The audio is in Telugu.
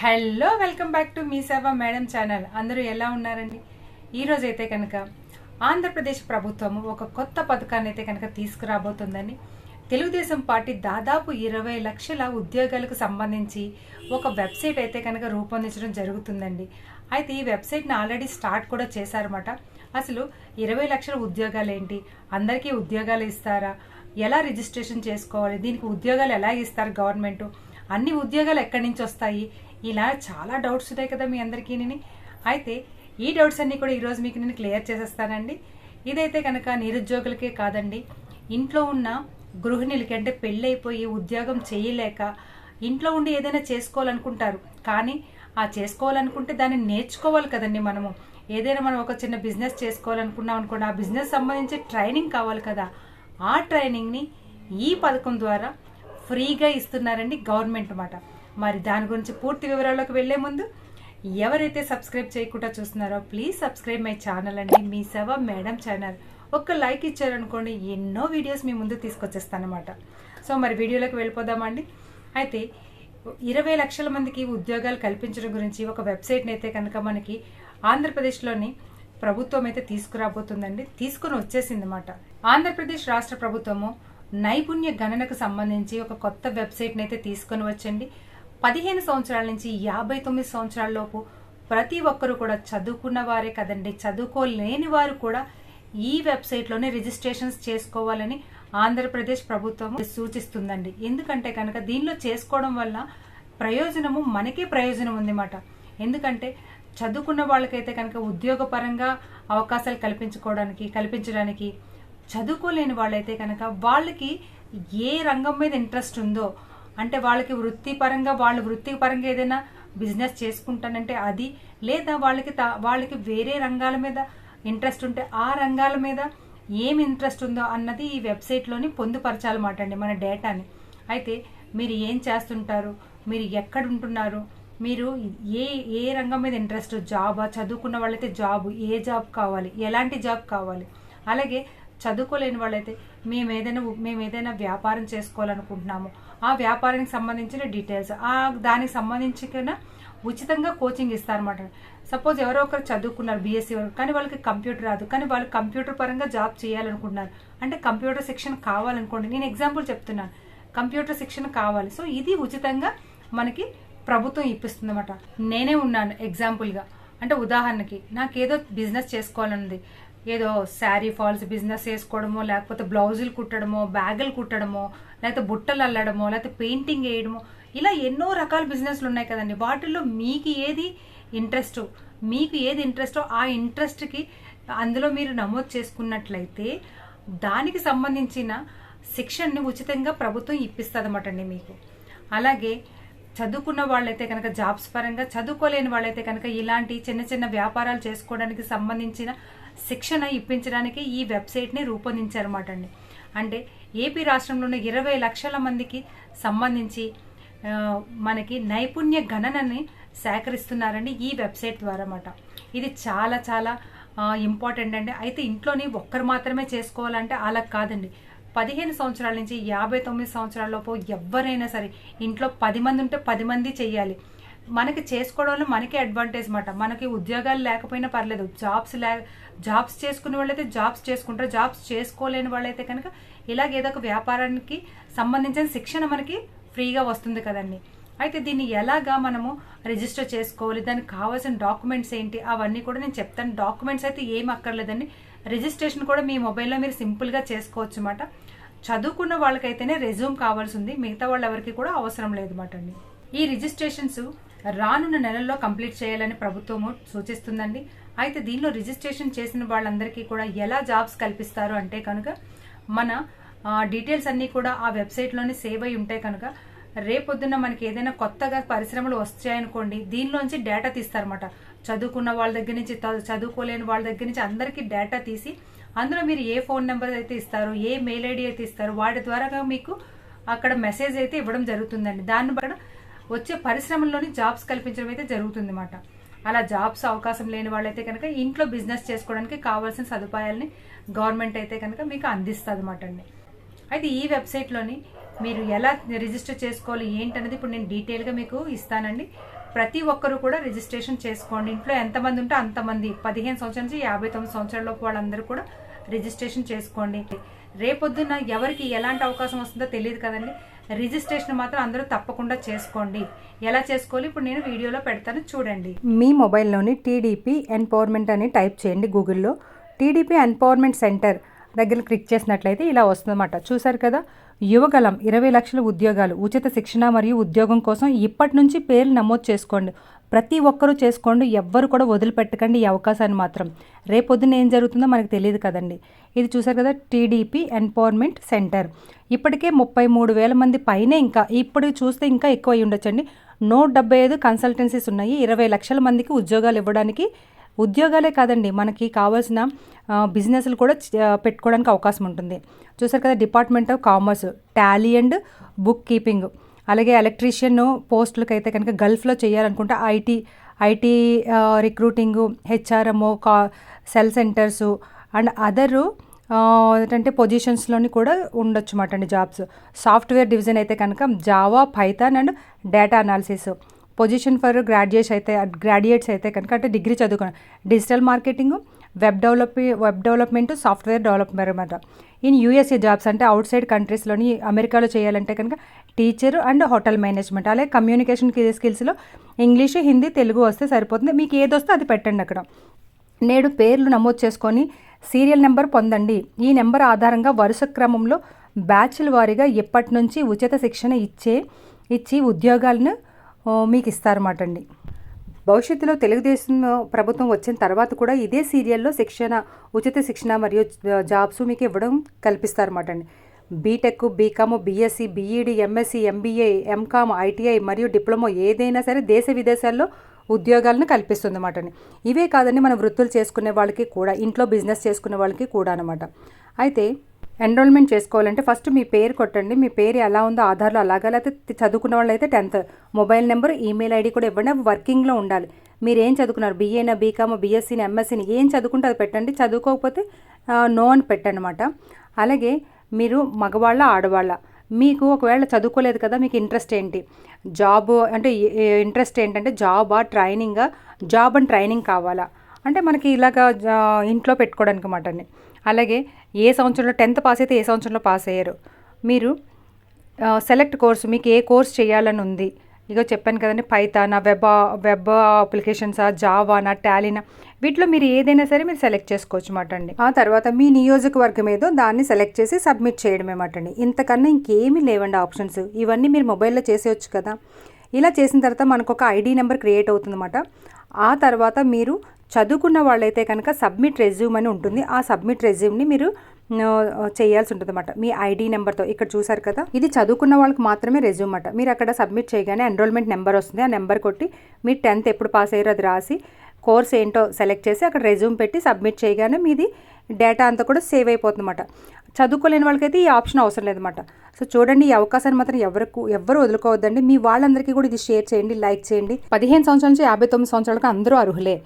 హలో వెల్కమ్ బ్యాక్ టు మీ సేవ మేడం ఛానల్. అందరూ ఎలా ఉన్నారండి? ఈరోజు అయితే కనుక ఆంధ్రప్రదేశ్ ప్రభుత్వం ఒక కొత్త పథకాన్ని అయితే కనుక తీసుకురాబోతుందని తెలుగుదేశం పార్టీ దాదాపు ఇరవై లక్షల ఉద్యోగాలకు సంబంధించి ఒక వెబ్సైట్ అయితే కనుక రూపొందించడం జరుగుతుందండి. అయితే ఈ వెబ్సైట్ని ఆల్రెడీ స్టార్ట్ కూడా చేశారన్నమాట. అసలు ఇరవై లక్షల ఉద్యోగాలు ఏంటి అందరికీ ఉద్యోగాలు ఇస్తారా? ఎలా రిజిస్ట్రేషన్ చేసుకోవాలి? దీనికి ఉద్యోగాలు ఎలా ఇస్తారు గవర్నమెంట్? అన్ని ఉద్యోగాలు ఎక్కడి నుంచి వస్తాయి? ఇలా చాలా డౌట్స్ ఉన్నాయి కదా మీ అందరికీ అయితే ఈ డౌట్స్ అన్నీ కూడా ఈరోజు మీకు నేను క్లియర్ చేసేస్తానండి. ఇదైతే కనుక నిరుద్యోగులకే కాదండి. ఇంట్లో ఉన్న గృహిణులకి అంటే పెళ్ళైపోయి ఉద్యోగం చేయలేక ఇంట్లో ఉండి ఏదైనా చేసుకోవాలనుకుంటారు. కానీ ఆ చేసుకోవాలనుకుంటే దాన్ని నేర్చుకోవాలి కదండి మనము. ఏదైనా మనం ఒక చిన్న బిజినెస్ చేసుకోవాలనుకున్నాం అనుకోండి ఆ బిజినెస్ సంబంధించి ట్రైనింగ్ కావాలి కదా. ఆ ట్రైనింగ్ని ఈ పథకం ద్వారా ఫ్రీగా ఇస్తున్నారండి గవర్నమెంట్ అన్నమాట మరి దాని గురించి పూర్తి వివరాల్లోకి వెళ్ళే ముందు ఎవరైతే సబ్స్క్రైబ్ చేయకుండా చూస్తున్నారో ప్లీజ్ సబ్స్క్రైబ్ మై ఛానల్ అండి. మీ సవ మేడం ఛానల్ ఒక్క లైక్ ఇచ్చారనుకోండి ఎన్నో వీడియోస్ మీ ముందు తీసుకొచ్చేస్తానమాట. సో మరి వీడియోలోకి వెళ్ళిపోదామండి. అయితే ఇరవై లక్షల మందికి ఉద్యోగాలు కల్పించడం గురించి ఒక వెబ్సైట్ని అయితే కనుక మనకి ఆంధ్రప్రదేశ్లోని ప్రభుత్వం అయితే తీసుకురాబోతుందండి. తీసుకుని వచ్చేసింది అనమాట ఆంధ్రప్రదేశ్ రాష్ట్ర ప్రభుత్వము నైపుణ్య గణనకు సంబంధించి ఒక కొత్త వెబ్సైట్ని అయితే తీసుకొని వచ్చండి. పదిహేను సంవత్సరాల నుంచి యాభై తొమ్మిది సంవత్సరాల లోపు ప్రతి ఒక్కరు కూడా చదువుకున్న వారే కదండి. చదువుకోలేని వారు కూడా ఈ వెబ్సైట్లోనే రిజిస్ట్రేషన్స్ చేసుకోవాలని ఆంధ్రప్రదేశ్ ప్రభుత్వం సూచిస్తుందండి. ఎందుకంటే కనుక దీనిలో చేసుకోవడం వల్ల ప్రయోజనము మనకే ప్రయోజనం ఉందన్నమాట. ఎందుకంటే చదువుకున్న వాళ్ళకైతే కనుక ఉద్యోగపరంగా అవకాశాలు కల్పించుకోవడానికి కల్పించడానికి చదువుకోలేని వాళ్ళైతే కనుక వాళ్ళకి ఏ రంగం మీద ఇంట్రెస్ట్ ఉందో అంటే వాళ్ళకి వృత్తిపరంగా వాళ్ళు వృత్తిపరంగా ఏదైనా బిజినెస్ చేసుకుంటానంటే అది లేదా వాళ్ళకి తా- వాళ్ళకి వేరే రంగాల మీద ఇంట్రెస్ట్ ఉంటే ఆ రంగాల మీద ఏం ఇంట్రెస్ట్ ఉందో అన్నది ఈ వెబ్సైట్లోని పొందుపరచాలన్నమాట అండి మన డేటాని అయితే మీరు ఏం చేస్తుంటారు? మీరు ఎక్కడ ఉంటున్నారు? మీరు ఏ ఏ రంగం మీద ఇంట్రెస్ట్ జాబా? చదువుకున్న వాళ్ళైతే జాబ్ ఏ జాబ్ కావాలి? ఎలాంటి జాబ్ కావాలి? అలాగే చదువుకోలేని వాళ్ళైతే మేము ఏదైనా మేము ఏదైనా వ్యాపారం చేసుకోవాలనుకుంటున్నాము. ఆ వ్యాపారానికి సంబంధించిన డీటెయిల్స్ ఆ దానికి సంబంధించిన ఉచితంగా కోచింగ్ ఇస్తారనమాట సపోజ్ ఎవరో ఒకరు చదువుకున్నారు బీఎస్సీ వరకు కానీ వాళ్ళకి కంప్యూటర్ రాదు కానీ వాళ్ళు కంప్యూటర్ పరంగా జాబ్ చేయాలనుకుంటున్నారు. అంటే కంప్యూటర్ శిక్షణ కావాలనుకోండి నేను ఎగ్జాంపుల్ చెప్తున్నాను. కంప్యూటర్ శిక్షణ కావాలి. సో ఇది ఉచితంగా మనకి ప్రభుత్వం ఇప్పిస్తుంది అనమాట నేనే ఉన్నాను ఎగ్జాంపుల్గా అంటే ఉదాహరణకి నాకేదో బిజినెస్ చేసుకోవాలనుంది. ఏదో శారీ ఫాల్స్ బిజినెస్ వేసుకోవడమో లేకపోతే బ్లౌజులు కుట్టడమో బ్యాగులు కుట్టడమో లేకపోతే బుట్టలు అల్లడమో లేకపోతే పెయింటింగ్ వేయడమో ఇలా ఎన్నో రకాల బిజినెస్లు ఉన్నాయి కదండి. వాటిల్లో మీకు ఏది ఇంట్రెస్ట్ మీకు ఏది ఇంట్రెస్టో ఆ ఇంట్రెస్ట్కి అందులో మీరు నమోదు చేసుకున్నట్లయితే దానికి సంబంధించిన శిక్షణని ఉచితంగా ప్రభుత్వం ఇప్పిస్తుంది అండి మీకు. అలాగే చదువుకున్న వాళ్ళైతే కనుక జాబ్స్ పరంగా చదువుకోలేని వాళ్ళైతే కనుక ఇలాంటి చిన్న చిన్న వ్యాపారాలు చేసుకోవడానికి సంబంధించిన శిక్షణ ఇప్పించడానికి ఈ వెబ్సైట్ని రూపొందించారన్నమాట అండి అంటే ఏపీ రాష్ట్రంలోని ఇరవై లక్షల మందికి సంబంధించి మనకి నైపుణ్య గణనని సేకరిస్తున్నారండి ఈ వెబ్సైట్ ద్వారా అన్నమాట ఇది చాలా చాలా ఇంపార్టెంట్ అండి అయితే ఇంట్లోని ఒక్కరు మాత్రమే చేసుకోవాలంటే అలా కాదండి. పదిహేను సంవత్సరాల నుంచి యాభై తొమ్మిది సంవత్సరాలలోపు ఎవ్వరైనా ఎవరైనా సరే ఇంట్లో పది మంది ఉంటే పది మంది చెయ్యాలి. మనకి చేసుకోవడంలో మనకి అడ్వాంటేజ్ మాట. మనకి ఉద్యోగాలు లేకపోయినా పర్లేదు. జాబ్స్ లే జాబ్స్ చేసుకునే వాళ్ళైతే జాబ్స్ చేసుకుంటారు. జాబ్స్ చేసుకోలేని వాళ్ళైతే కనుక ఇలాగ ఏదో ఒక వ్యాపారానికి సంబంధించిన శిక్షణ మనకి ఫ్రీగా వస్తుంది కదండి. అయితే దీన్ని ఎలాగా మనము రిజిస్టర్ చేసుకోవాలి? దానికి కావాల్సిన డాక్యుమెంట్స్ ఏంటి? అవన్నీ కూడా నేను చెప్తాను. డాక్యుమెంట్స్ అయితే ఏం అక్కర్లేదండి. రిజిస్ట్రేషన్ కూడా మీ మొబైల్లో మీరు సింపుల్గా చేసుకోవచ్చు అన్నమాట చదువుకున్న వాళ్ళకైతేనే రెజ్యూమ్ కావాల్సి ఉంది మిగతా వాళ్ళు ఎవరికి కూడా అవసరం లేదు అన్నమాట అండి ఈ రిజిస్ట్రేషన్స్ రానున్న నెలల్లో కంప్లీట్ చేయాలని ప్రభుత్వము సూచిస్తుందండి. అయితే దీనిలో రిజిస్ట్రేషన్ చేసిన వాళ్ళందరికీ కూడా ఎలా జాబ్స్ కల్పిస్తారు అంటే కనుక మన డీటెయిల్స్ అన్నీ కూడా ఆ వెబ్సైట్లోనే సేవ్ అయి ఉంటాయి కనుక రేపొద్దున మనకి ఏదైనా కొత్తగా పరిశ్రమలు వచ్చాయనుకోండి దీనిలోంచి డేటా తీస్తారనమాట చదువుకున్న వాళ్ళ దగ్గర నుంచి చదువుకోలేని వాళ్ళ దగ్గర నుంచి అందరికీ డేటా తీసి అందులో మీరు ఏ ఫోన్ నెంబర్ అయితే ఇస్తారో ఏ మెయిల్ ఐడి అయితే ఇస్తారో వాటి ద్వారా మీకు అక్కడ మెసేజ్ అయితే ఇవ్వడం జరుగుతుందండి. దాన్ని బట్టి వచ్చే పరిశ్రమల్లోని జాబ్స్ కల్పించడం అయితే జరుగుతుంది అన్నమాట అలా జాబ్స్ అవకాశం లేని వాళ్ళైతే కనుక ఇంట్లో బిజినెస్ చేసుకోవడానికి కావాల్సిన సదుపాయాలని గవర్నమెంట్ అయితే కనుక మీకు అందిస్తుంది అనమాట అండి. అయితే ఈ వెబ్సైట్లోని మీరు ఎలా రిజిస్టర్ చేసుకోవాలి ఏంటనేది ఇప్పుడు నేను డీటెయిల్గా మీకు ఇస్తానండి. ప్రతి ఒక్కరు కూడా రిజిస్ట్రేషన్ చేసుకోండి. ఇంట్లో ఎంతమంది ఉంటే అంతమంది పదిహేను సంవత్సరాల నుంచి యాభై తొమ్మిది సంవత్సరాలలోపు వాళ్ళందరూ కూడా రిజిస్ట్రేషన్ చేసుకోండి. రేపొద్దున ఎవరికి ఎలాంటి అవకాశం వస్తుందో తెలియదు కదండి. రిజిస్ట్రేషన్ మాత్రం అందరూ తప్పకుండా చేసుకోండి. ఎలా చేసుకోవాలి? ఇప్పుడు నేను వీడియోలో పెడతాను చూడండి. మీ మొబైల్లోని టీడీపీ ఎన్పవర్మెంట్ అని టైప్ చేయండి గూగుల్లో. టీడీపీ ఎన్పవర్మెంట్ సెంటర్ దగ్గర క్లిక్ చేసినట్లయితే ఇలా వస్తుందన్నమాట. చూసారు కదా? యువగలం ఇరవై లక్షల ఉద్యోగాలు ఉచిత శిక్షణ మరియు ఉద్యోగం కోసం ఇప్పటి నుంచి పేర్లు నమోదు చేసుకోండి. ప్రతి ఒక్కరూ చేసుకోండి ఎవ్వరు కూడా వదిలిపెట్టకండి ఈ అవకాశాన్ని మాత్రం. రేపొద్దున ఏం జరుగుతుందో మనకు తెలియదు కదండి. ఇది చూసారు కదా టీడీపీ ఎంపవర్మెంట్ సెంటర్ ఇప్పటికే ముప్పై మూడు వేల మంది పైనే ఇంకా ఇప్పుడు చూస్తే ఇంకా ఎక్కువ అయి ఉండొచ్చండి. నూట డెబ్బై ఐదు కన్సల్టెన్సీస్ ఉన్నాయి. ఇరవై లక్షల మందికి ఉద్యోగాలు ఇవ్వడానికి ఉద్యోగాలే కాదండి. మనకి కావాల్సిన బిజినెస్లు కూడా పెట్టుకోవడానికి అవకాశం ఉంటుంది. చూసారు కదా department of commerce tally and book keeping అలాగే ఎలక్ట్రీషియన్ పోస్టులకు అయితే కనుక గల్ఫ్లో చేయాలనుకుంటే ఐటీ ఐటీ రిక్రూటింగ్ హెచ్ఆర్ఎంఓ కా సెల్ సెంటర్సు అండ్ అదరు ఏంటంటే పొజిషన్స్లోని కూడా ఉండొచ్చు అన్నమాట అండి జాబ్స్. సాఫ్ట్వేర్ డివిజన్ అయితే కనుక Java Python and data analysis. Position for graduates అయితే గ్రాడ్యుయేట్స్ అయితే కనుక అంటే డిగ్రీ చదువుకున్న digital marketing web develop web development software development అనమాట. ఇన్ యూఎస్ఏ జాబ్స్ అంటే అవుట్ సైడ్ కంట్రీస్లోని అమెరికాలో చేయాలంటే కనుక టీచర్ అండ్ హోటల్ మేనేజ్మెంట్ అలాగే కమ్యూనికేషన్ స్కిల్స్లో ఇంగ్లీష్ హిందీ తెలుగు వస్తే సరిపోతుంది. మీకు ఏది వస్తే అది పెట్టండి అక్కడ. నేడు పేర్లు నమోదు చేసుకొని సీరియల్ నెంబర్ పొందండి. ఈ నెంబర్ ఆధారంగా వరుస క్రమంలో బ్యాచ్ల వారీగా ఎప్పటి నుంచి ఉచిత శిక్షణ ఇచ్చే ఇచ్చి ఉద్యోగాలను మీకు ఇస్తారన్నమాట అండి. భవిష్యత్తులో తెలుగుదేశం ప్రభుత్వం వచ్చిన తర్వాత కూడా ఇదే సీరియల్లో శిక్షణ ఉచిత శిక్షణ మరియు జాబ్స్ మీకు ఇవ్వడం కల్పిస్తారన్నమాట అండి. BTech BCom BSc BEd MSc MBA MCom ITI మరియు డిప్లొమా ఏదైనా సరే దేశ విదేశాల్లో ఉద్యోగాలను కల్పిస్తుంది అన్నమాట ఇవే కాదండి మనం వృత్తులు చేసుకునే వాళ్ళకి కూడా ఇంట్లో బిజినెస్ చేసుకునే వాళ్ళకి కూడా అనమాట అయితే ఎన్రోల్మెంట్ చేసుకోవాలంటే ఫస్ట్ మీ పేరు కొట్టండి. మీ పేరు ఎలా ఉందో ఆధార్లో అలాగా లేకపోతే చదువుకున్న వాళ్ళు అయితే tenth mobile number email ID కూడా ఇవ్వండి అవి వర్కింగ్లో ఉండాలి. మీరు ఏం చదువుకున్నారు? బీఏనా బీకామ్ బీఎస్సీని ఎంఎస్సీని ఏం చదువుకుంటే అది పెట్టండి. చదువుకోకపోతే నో అని పెట్టండి అనమాట అలాగే మీరు మగవాళ్ళ ఆడవాళ్ళ మీకు ఒకవేళ చదువుకోలేదు కదా మీకు ఇంట్రెస్ట్ ఏంటి? జాబ్ అంటే ఇంట్రెస్ట్ ఏంటంటే జాబా ట్రైనింగా జాబ్ అండ్ ట్రైనింగ్ కావాలా? అంటే మనకి ఇలాగ జా- ఇంట్లో పెట్టుకోవడానికి మాట అండి. అలాగే ఏ సంవత్సరంలో టెన్త్ పాస్ అయితే ఏ సంవత్సరంలో పాస్ అయ్యారు? మీరు సెలెక్ట్ కోర్సు మీకు ఏ కోర్స్ చేయాలని ఉంది? ఇగో చెప్పాను కదండి పైథానా వెబ్ వెబ్ అప్లికేషన్సా జావానా టాలీనా వీటిలో మీరు ఏదైనా సరే మీరు సెలెక్ట్ చేసుకోవచ్చు మాట అండి. ఆ తర్వాత మీ నియోజకవర్గం ఏదో దాన్ని సెలెక్ట్ చేసి సబ్మిట్ చేయడమే మాట అండి. ఇంతకన్నా ఇంకేమీ లేవండి ఆప్షన్స్. ఇవన్నీ మీరు మొబైల్లో చేసేయచ్చు కదా. ఇలా చేసిన తర్వాత మనకు ఒక ఐడి నెంబర్ క్రియేట్ అవుతుందన్నమాట ఆ తర్వాత మీరు చదువుకున్న వాళ్ళైతే కనుక సబ్మిట్ రెజ్యూమ్ అని ఉంటుంది. ఆ సబ్మిట్ రెజ్యూమ్ని మీరు చేయాల్సి ఉంటుంది అనమాట మీ ఐడి నెంబర్తో ఇక్కడ చూసారు కదా? ఇది చదువుకున్న వాళ్ళకి మాత్రమే రెజ్యూమ్ అట మీరు అక్కడ సబ్మిట్ చేయగానే ఎన్రోల్మెంట్ నెంబర్ వస్తుంది. ఆ నెంబర్ కొట్టి మీరు టెన్త్ ఎప్పుడు పాస్ అయ్యారో అది రాసి కోర్స్ ఏంటో సెలెక్ట్ చేసి అక్కడ రెజ్యూమ్ పెట్టి సబ్మిట్ చేయగానే మీది డేటా అంతా కూడా సేవ్ అయిపోతుంది అనమాట చదువుకోలేని వాళ్ళకైతే ఈ ఆప్షన్ అవసరం లేదన్నమాట. సో చూడండి ఈ అవకాశాన్ని మాత్రం ఎవరికి ఎవరు వదులుకోవద్దండి. మీ వాళ్ళందరికీ కూడా ఇది షేర్ చేయండి లైక్ చేయండి. పదిహేను సంవత్సరాల నుంచి యాభై తొమ్మిది సంవత్సరాలకు అందరూ అర్హులే.